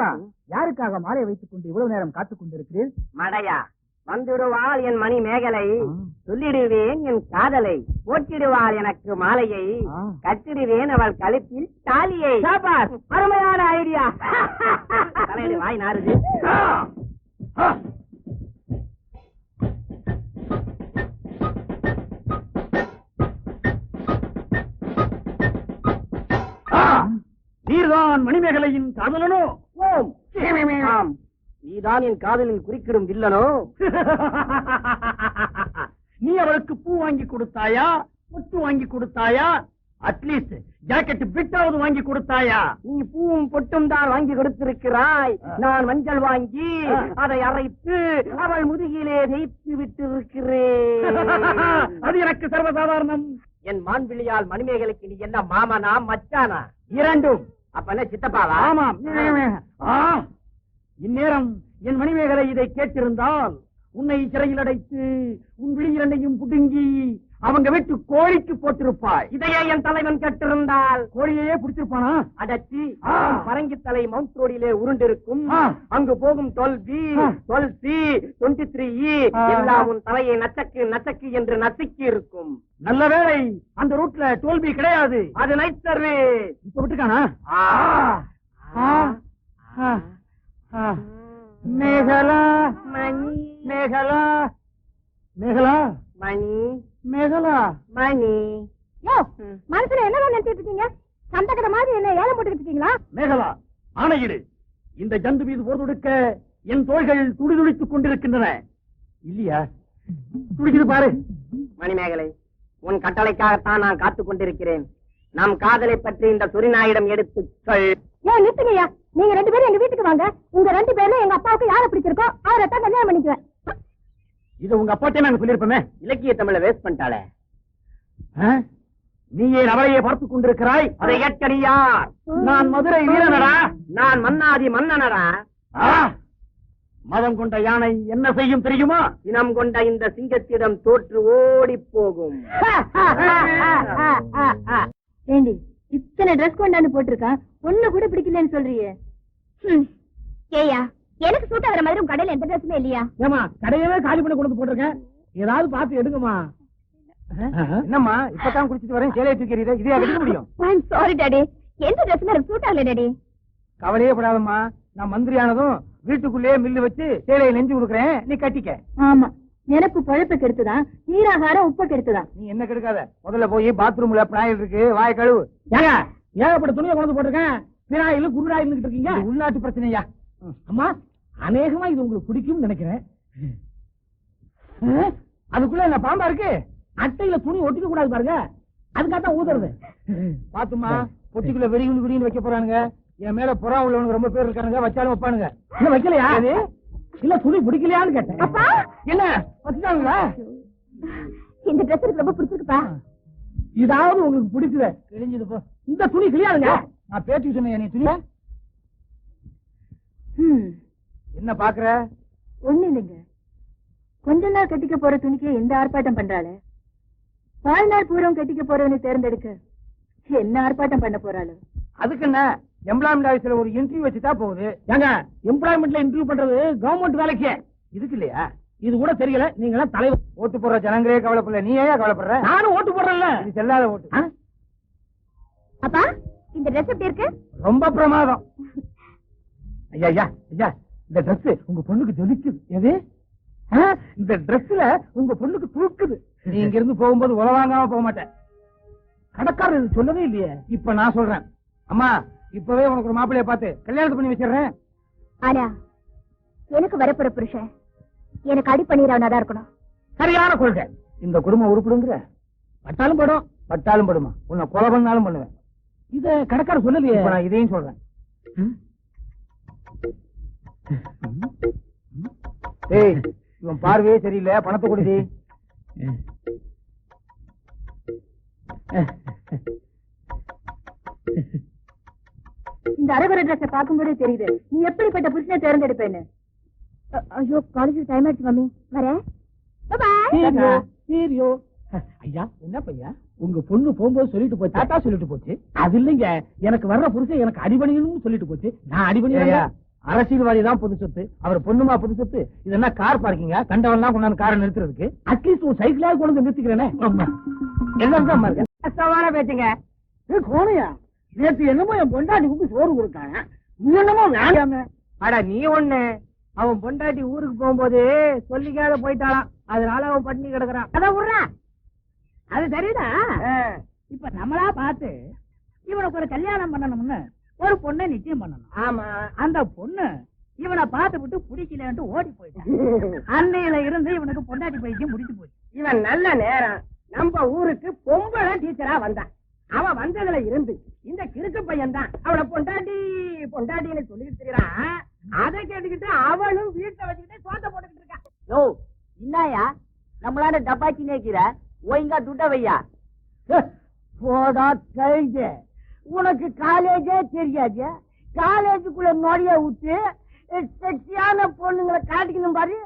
தலைவா யாருக்காக மாலை வைத்துக் கொண்டு இவ்வளவு நேரம் காத்துக் கொண்டிருக்கிறீர்? மடையா வந்துடுவாள் என் மணி மேகலை சொல்லிடுவேன் என் காதலை. போட்டிடுவாள் எனக்கு மாலையை. கட்டிடுவேன் அவள் கழுத்தில் தாலியை. அருமையான ஐடியா. வாய் நாறுது. நீர்தான் மணிமேகலையின் காதலனோ? ஓம் ஆம். நீதான் என் காதலில் குறுக்கிடும் வில்லனோ? நீ அவளுக்கு பூ வாங்கி கொடுத்தாயா? முத்து வாங்கி கொடுத்தாயா? அட்லீஸ்ட் ஜாக்கெட் பிட்டாவது வாங்கி கொடுத்தாயா? நீ பூவும் பொட்டும் தான் வாங்கி கொடுத்திருக்கிறாய். நான் மஞ்சள் வாங்கி. அதை அரைத்து அவள் முதுகிலே தேய்த்து விட்டு இருக்கிறேன் அது எனக்கு சர்வசாதாரணம். என் மான்பிள்ளையால் மணிமேகலைக்கு நீ என்ன மாமனா மச்சானா? இரண்டும். அப்பனே சித்தப்பாவா ஆமாம் ஆ. இந்நேரம் என் மணிமேகலை இதை கேட்டிருந்தால் உன்னை சிறையில் அடைத்து உன் விழி இரண்டையும் புடுங்கி அவங்க வீட்டு கோழிக்கு போட்டிருப்பாய். இதையே என் தலைவன் கேட்டிருந்தால். கோழியையே பிடிச்சிருப்பானா? அடச்சி. பரங்கி தலை மவுண்ட் ரோடிலே உருண்டிருக்கும். அங்கு போகும் twelve B. Twelve C twenty three A. எல்லாம் உன் தலையை நச்சக்கு நச்சக்கு என்று நசுக்கி இருக்கும். நல்ல வேளை அந்த ரூட்ல தோல்வி கிடையாது. அது நைட் சர்வீஸ் இப்ப. ஆ. மேகலா மேகலா மேகலா? மணி. மேகலா. மணி. யோ மனசுல என்னதான் நினைச்சிட்டு இருக்கீங்க? சந்தகத மாதிரி என்ன ஏலம் போட்டுக்கிட்டு இருக்கீங்களா? மேகலா ஆணையிடு. இந்த ஜந்து மீது போர்தொடுக்க என் தோள்கள் துடிதுடித்துக் கொண்டிருக்கின்றன. இல்லையா? துடிக்குது பாரு. மணிமேகலை உன் கட்டளைக்காகத்தான் நான் காத்துக் கொண்டிருக்கிறேன். நம் காதலை பற்றி இந்த சுரிநாயிடம் எடுத்து சொல். ஏன் நிறுத்துங்கய்யா. நீங்க ரெண்டு பேரும் எங்க வீட்டுக்கு வாங்க. உங்க ரெண்டு பேர்ல எங்க அப்பாவுக்கு யாரை பிடிச்சிருக்கோ அவரை தான் கல்யாணம் பண்ணிக்குவேன். இது உங்க அப்பாட்டே நாங்க சொல்லியிருப்போமே. இலக்கிய தமிழ வேஸ்ட் பண்ணிட்டாளே. நீ ஏன் அவளையே பார்த்துக் கொண்டிருக்கிறாய். அதை ஏற்க நான் மதுரை வீரனடா. நான் மன்னாதி மன்னனடா. மதம் கொண்ட யானை என்ன செய்யும் தெரியுமா? இனம் கொண்ட இந்த சிங்கத்திடம் தோற்று ஓடி போகும். ஏண்டி இத்தனை ட்ரெஸ் கொண்டாந்து போட்டிருக்கான். ஒண்ணு கூட பிடிக்கலன்னு சொல்றியே. ஏயா எனக்கு சூட் ஆகிற மாதிரி உங்க கடையில எந்த ட்ரெஸ்ஸுமே இல்லையா? ஏமா கடையவே காலி பண்ணி கொண்டு போட்டிருக்கேன் ஏதாவது பார்த்து எடுங்கம்மா. என்னம்மா இப்பதான் குடிச்சிட்டு வரேன் சேலையை தூக்கிறீங்க இதே எடுக்க முடியும் ஐம் சாரி டாடி எந்த ட்ரெஸ்ஸுமே எனக்கு சூட் ஆகல டாடி கவலையே படாதம்மா. நான் மந்திரியானதும் வீட்டுக்குள்ளேயே மில்லு வச்சு சேலையை நெஞ்சு கொடுக்குறேன். நீ கட்டிக்க. ஆமா. எனக்கு பழப்பு கெடுத்துதான் நீராகாரம் உப்பு கெடுத்துதான் நீ என்ன கெடுக்காத? முதல்ல போய் பாத்ரூம்ல பினாயில் இருக்கு வாய கழுவு. ஏங்க ஏகப்பட்ட துணியை கொண்டு போட்டிருக்கேன். பினாயில் குருடாயில் இருந்துகிட்டு இருக்கீங்க. இது உள்நாட்டு பிரச்சனையா? அம்மா அநேகமா இது உங்களுக்கு பிடிக்கும்னு நினைக்கிறேன். அதுக்குள்ள என்ன பாம்பா இருக்கு? அட்டையில துணி ஒட்டிக்க கூடாது பாருங்க. அதுக்காக தான் ஊதுறது. பாத்துமா பொட்டிக்குள்ள வெறிகுண்டு குடின்னு வைக்க போறானுங்க. என் மேல புறா உள்ளவனுங்க ரொம்ப பேர் இருக்கானுங்க வச்சாலும் வைப்பானுங்க. இன்னும் வைக்கலையா? இல்ல துணி பிடிக்கலையான்னு கேட்டேன். அப்பா! என்ன வச்சுட்டாங்களா இந்த ட்ரெஸ் எனக்கு ரொம்ப பிடிச்சிருக்குப்பா. இதாவது உங்களுக்கு பிடிக்குது. கிழிஞ்சது போ. இந்த துணி கிளியாதுங்க நான் பேட்டி சொன்னேன் நீ துணி? ம், என்ன பாக்குற? ஒண்ணு இல்லைங்க. கொஞ்ச நாள் கட்டிக்க போற துணிக்கு எந்த ஆர்ப்பாட்டம் பண்றாளு? வாழ்நாள் பூரம் கட்டிக்க போறவனை தேர்ந்தெடுக்க என்ன ஆர்ப்பாட்டம் பண்ண போறாளு? அதுக்கு என்ன? எம்ப்ளாய்மெண்ட் ஆபீஸ்ல ஒரு இன்டர்வியூ வச்சுட்டா போகுது. ஏங்க எம்ப்ளாய்மெண்ட்ல இன்டர்வியூ பண்றது கவர்மெண்ட் வேலைக்கு. இதுக்கு இல்லையா? இது கூட தெரியல. நீங்க எல்லாம் தலைவர் ஓட்டு போடுற ஜனங்களே கவலைப்படல. நீ ஏன் கவலைப்படுற? நானும் ஓட்டு போடுறேன்ல. இது செல்லாத ஓட்டு. அப்பா இந்த ட்ரெஸ் எப்படி இருக்கு? ரொம்ப பிரமாதம். ஐயா ஐயா ஐயா. இந்த Dress உங்க பொண்ணுக்கு ஜொலிக்குது. எது? இந்த Dressல உங்க பொண்ணுக்கு தூக்குது. நீ இங்க இருந்து போகும்போது உல வாங்காம போக மாட்டேன். கடைக்காரர் இது சொல்லவே இல்லையே. இப்ப நான் சொல்றேன். அம்மா இப்பவே உனக்கு ஒரு மாப்பிள்ளைய பார்த்து கல்யாணத்தை பண்ணி வச்சிடுறேன். ஆனா எனக்கு வரப்போற புருஷன் எனக்கு அடி பண்ணிடுறவனா தான் இருக்கணும். சரியான கொள்கை. இந்த குடும்பம் உருப்பிடுங்கிற? பட்டாலும் படும் பட்டாலும் படுமா? உன்னை கொலை பண்ணாலும் பண்ணுவேன். இத கடைக்காரர் சொல்லலையே. இப்ப நான் இதையும் சொல்றேன். ஏய் இவன் பார்வையே சரியில்லை. பணத்தை கொடுதி இந்த அரகுர ட்ரெஸ் பார்க்கும்போதே தெரியுது. நீ எப்படிப்பட்ட புருஷனை தேர்ந்தெடுப்பேன்னு? ஐயோ காலேஜ் டைம் ஆயிடுச்சு மம்மி. வரேன். ஐயா என்ன பையா? உங்க பொண்ணு போகும்போது சொல்லிட்டு போச்சு டாட்டா சொல்லிட்டு போச்சு. அது இல்லைங்க. எனக்கு வர்ற புருஷன் எனக்கு அடிபணியணும்னு சொல்லிட்டு போச்சு. நான் அடிபணியா அரசியல்வாதி தான் புது சொத்து அவர் பொண்ணுமா புது சொத்து இது என்ன கார் பார்க்கிங்க கண்டவன்லாம் கொண்டாந்து காரை நிறுத்துறதுக்கு அட்லீஸ்ட் ஒரு சைக்கிளாவது கொண்டு வந்து நிறுத்திக்கிறேனே. எல்லாம் தான் இருக்கு கஷ்டமான பேச்சுங்க. கோணையா நேற்று என்னமோ என் பொண்டாட்டிக்கு சோறு கொடுத்தாங்க. நீ என்னமோ வேண்டாம அட நீ ஒண்ணு. அவன் பொண்டாட்டி ஊருக்கு போகும்போது சொல்லிக்காத போயிட்டாளாம். அதனால அவன் பட்டினி கிடக்குறான். அத விடுறா. அது சரிடா. இப்ப நம்மளா பார்த்து இவனுக்கு ஒரு கல்யாணம் பண்ணணும்னு ஒரு பொண்ணை நிச்சயம் பண்ணணும். ஆமா. அந்த பொண்ணு இவனை பார்த்து விட்டு பிடிக்கலன்ட்டு ஓடி போயிட்டான். அன்னையில இருந்து இவனுக்கு பொண்டாட்டி பைத்தியம் முடிச்சு போச்சு. இவன் நல்ல நேரம். நம்ம ஊருக்கு பொம்பளை டீச்சரா வந்தான். அவன் வந்ததுல இருந்து இந்த கிறுக்கு பையன் தான். அவளை பொண்டாட்டி பொண்டாட்டின்னு சொல்லிட்டு இருக்கிறான் அதை கேட்டுக்கிட்டு அவளும் வீட்டை வச்சுக்கிட்டு சோத்த போட்டுக்கிட்டு இருக்கான் யோ என்னயா நம்மளால டப்பாச்சி நேக்கிற ஒழுங்கா துட்ட வையா? போடா கழிஞ்ச உனக்கு காலேஜே தெரியாது? காலேஜுக்குள்ள நுழைய விட்டு செக்ஸியான பொண்ணுங்களை காட்டிக்கணும் பாரு.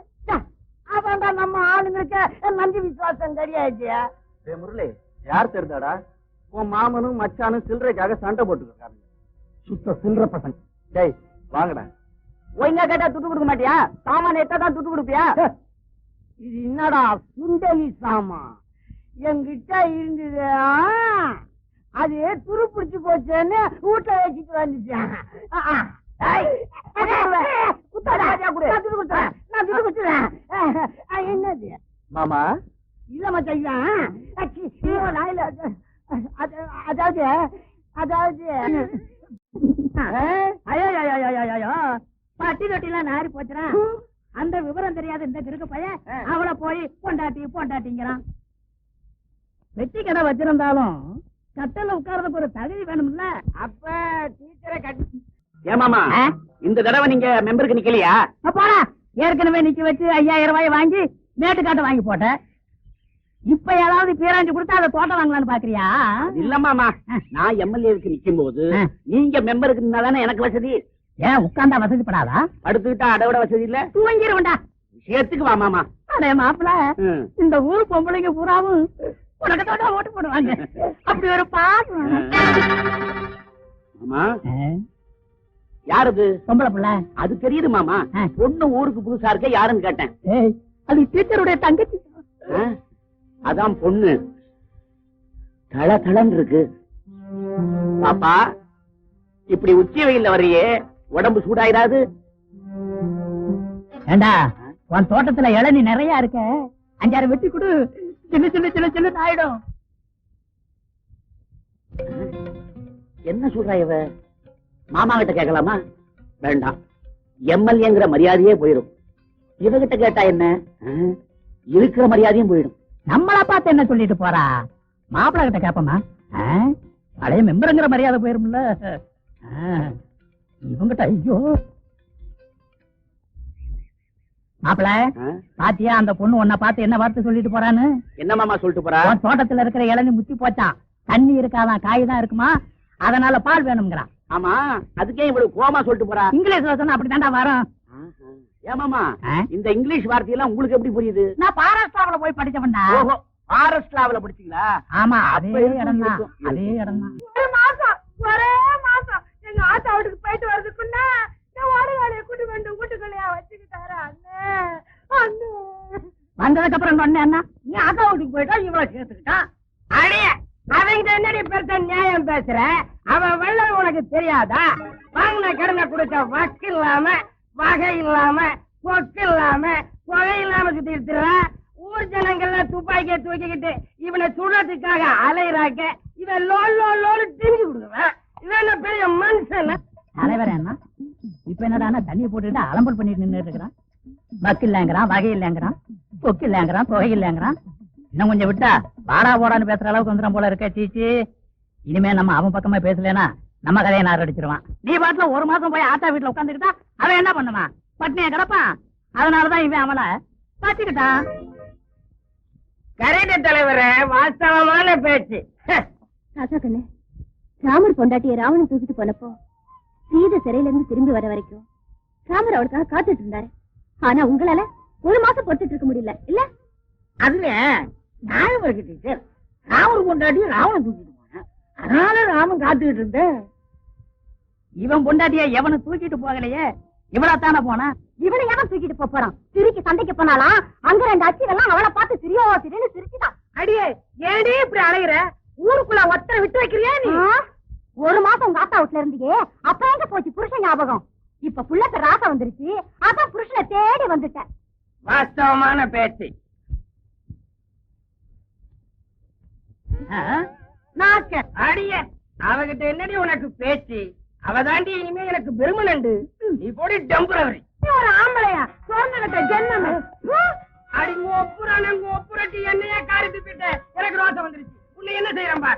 அதான்டா நம்ம ஆளுங்களுக்கு நன்றி விசுவாசம் கிடையாது. முரளி யார் தெரிந்தாடா உன் மாமனும் மச்சானும் சில்லறைக்காக சண்டை போட்டுருக்காங்க சுத்த சில்ற பசங்க. டேய் வாங்கடா. ஒழுங்கா கேட்டா துட்டு கொடுக்க மாட்டியா? சாமான எட்டா தான் துட்டு கொடுப்பியா? இது என்னடா சுண்டலி சாமா என்கிட்ட இருந்தது? அது துருப்பிடிச்சு போச்சேன்னு வீட்டுல வச்சுட்டு. ஆ, என்னது? மாமா? இல்ல மச்சான் அச்சி, ஐயோ, நான் இல்ல. அது- அதாவது அதாவது. பட்டி தொட்டிலாம் நாரி போச்சுடா. அந்த விவரம் தெரியாத இந்த கிறுக்கு பையன் அவளை போய் பொண்டாட்டி பொண்டாட்டிங்கிறான். வெட்டி கடை வச்சிருந்தாலும் கட்டல உட்கார்றதுக்கு ஒரு தகுதி வேணும்ல? அப்ப டீச்சரை கட்டி ஏமாமா இந்த தடவை நீங்க மெம்பருக்கு நிக்கலையா? போடா. ஏற்கனவே நிக்க வச்சு ஐயாயிரம் ரூபாய் வாங்கி மேட்டுக்காட்டை வாங்கி போட்டேன். இப்ப ஏதாவது பேராஞ்சு கொடுத்தா அதை தோட்டம் வாங்கலாம்னு பாக்குறியா? இல்ல மாமா. நான் எம்எல்ஏவுக்கு நிக்கும் போது. நீங்க மெம்பருக்கு இருந்தாதானே எனக்கு வசதி? ஏன் உட்கார்ந்தா வசதிப்படாதா? படுத்துக்கிட்டா அதை விட வசதி இல்ல? தூங்கிருவண்டா விஷயத்துக்கு வா மாமா. அடே மாப்பிள. இந்த ஊர் பொம்பளைங்க பூராவும் உனக்கு தான் ஓட்டு போடுவாங்க. அப்படி ஒரு பாசம் மாமா பொம்பளை புள்ள. அது தெரியுது மாமா. பொண்ணு ஊருக்கு புதுசா இருக்க யாருன்னு கேட்டேன். ஏய், அது டீச்சருடைய தங்கச்சி? அதான் பொண்ணு. தள தளன்னு இருக்கு. பாப்பா இப்படி உச்சி வெயில்ல வர்றியே உடம்பு சூடாயிராது. ஏண்டா உன் தோட்டத்துல இளநீ நிறைய இருக்க. அஞ்சாறு வெட்டி கொடு. சின்ன சின்ன சின்ன சின்ன ஆயிடும் என்ன சொல்றா இவ? மாமா கிட்ட கேட்கலாமா? வேண்டாம். எம்எல்ஏங்கிற மரியாதையே போயிடும். இவகிட்ட கேட்டா என்ன? இருக்கிற மரியாதையும் போயிடும். நம்மள பார்த்து என்ன சொல்லிட்டு போறா? மாப்பிள்ளை கிட்ட கேப்பமா? பழைய மெம்பருங்கிற மரியாதை போயிரும்ல. இவங்கிட்ட ஐயோ மாப்பிள்ள ஆ? பாத்தியா அந்த பொண்ணு உன்னை பார்த்து என்ன வார்த்தை சொல்லிட்டு போறான்னு? என்ன மாமா சொல்லிட்டு போறா? உன் தோட்டத்துல இருக்கிற இளநீ முத்தி போச்சான் தண்ணி இருக்காதான் காய் தான் இருக்குமா? அதனால பால் வேணுங்கிறான் ஆமா அதுக்கே இவ்வளவு கோமா சொல்லிட்டு போறா? இங்கிலீஷ்ல சொன்னா அப்படித்தான்டா வரும். ஏமாமா? இந்த இங்கிலீஷ் வார்த்தையெல்லாம் உங்களுக்கு எப்படி புரியுது? நான் பாராஸ்டாவில போய் படிச்சவன்டா. ஓஹோ ஃபாரஸ்ட் லாவல படிச்சீங்களா? ஆமா அதே இடம் தான். அதே. இடம் தான். ஒரு மாசம் ஒரே மாசம். எங்க ஆத்தா வீட்டுக்கு போயிட்டு வர்றதுக்குன்னா வந்ததுக்கு அப்புறம் சொன்ன நீ அக்கா வீட்டுக்கு போயிட்டா இவ்வளவு சேர்த்துக்கிட்டான் அடைய அவங்க என்னடி பெருத்த நியாயம் பேசுற. அவ வெள்ளம் உனக்கு தெரியாதா? வாங்கின கடனை கொடுத்த வக்கு இல்லாம வகை இல்லாம கொக்கு இல்லாம புகை இல்லாம சுத்தி இருக்கிறான் ஊர் ஜனங்கள்ல துப்பாக்கிய தூக்கிக்கிட்டு இவனை சுடுறதுக்காக அலையிறாக்க இவன் லோல் லோல் லோல் திரிஞ்சு விடுவேன். இவன் என்ன பெரிய மனுஷன் தலைவர் என்ன இப்ப என்னடா தண்ணியை போட்டுட்டு அலம்பல் பண்ணிட்டு நின்னுட்டு இருக்கிறான்? பக்கு இல்லங்கிறான் வகை இல்லங்கிறான். கொக்கு இல்லங்கிறான் தொகை இல்லங்கிறான் இன்னும் கொஞ்சம் விட்டா வாடா போடான்னு பேசுற அளவுக்கு வந்துடும் போல இருக்க சீச்சி. இனிமே நம்ம அவன் பக்கமா பேசலனா நம்ம கதையை நார் அடிச்சிருவான். நீ பாட்டுல ஒரு மாசம் போய் ஆத்தா வீட்டுல உட்காந்துக்கிட்டா அவன் என்ன பண்ணுவான் பட்னியா கிடப்பான். அதனாலதான் இவன் அவனை பாத்துக்கிட்டான் கரெக்ட் தலைவர வாஸ்தவமான பேச்சு. ராசா ராமர் பொண்டாட்டிய ராவணன் தூக்கிட்டு போனப்போ சீத சிறையில இருந்து திரும்பி வர வரைக்கும் ராமர் அவளுக்காக காத்துட்டு இருந்தாரு. ஆனா உங்களால ஒரு மாசம் பொறுத்துட்டு இருக்க முடியல. இல்ல? அதுல நியாயம் இருக்கு டீச்சர் ராமர் பொண்டாட்டி ராவணன் தூக்கிட்டு போனேன். அதனால ராமன் காத்துக்கிட்டு இருந்தேன் இவன் பொண்டாட்டிய எவனை தூக்கிட்டு போகலையே? இவ்வளவு தானே போனா? இவனை எவன் தூக்கிட்டு போறான்? திருக்கி சண்டைக்கு போனாலாம் அங்க ரெண்டு அச்சிகள்லாம் அவளை பார்த்து சிரியோ சிரின்னு சிரிச்சுதான். அடியே ஏடி இப்படி அலையுற? ஊருக்குள்ள ஒத்தரை விட்டு வைக்கிறியா நீ? ஒரு மாசம் உங்க ஆத்தா வீட்டுல இருந்தியே அப்ப எங்க போச்சு புருஷன் ஞாபகம்? இப்ப புள்ளத்த ராசா வந்துருச்சு. அதான் புருஷனை தேடி வந்துட்டேன். வாஸ்தவமான பேச்சு. அடிய அவகிட்ட என்னடி உனக்கு பேச்சு? அவ தாண்டி இனிமே எனக்கு பெருமனண்டு நீ போடி டெம்பரவரி. ஒரு ஆம்பளையா? சோர்ந்துகிட்ட ஜென்மம். அடி ஒப்புறான ஒப்புரட்டி என்னைய காரி துப்பிட்ட. எனக்கு ரோசம் வந்துருச்சு. உன்னை என்ன செய்யறேன் பா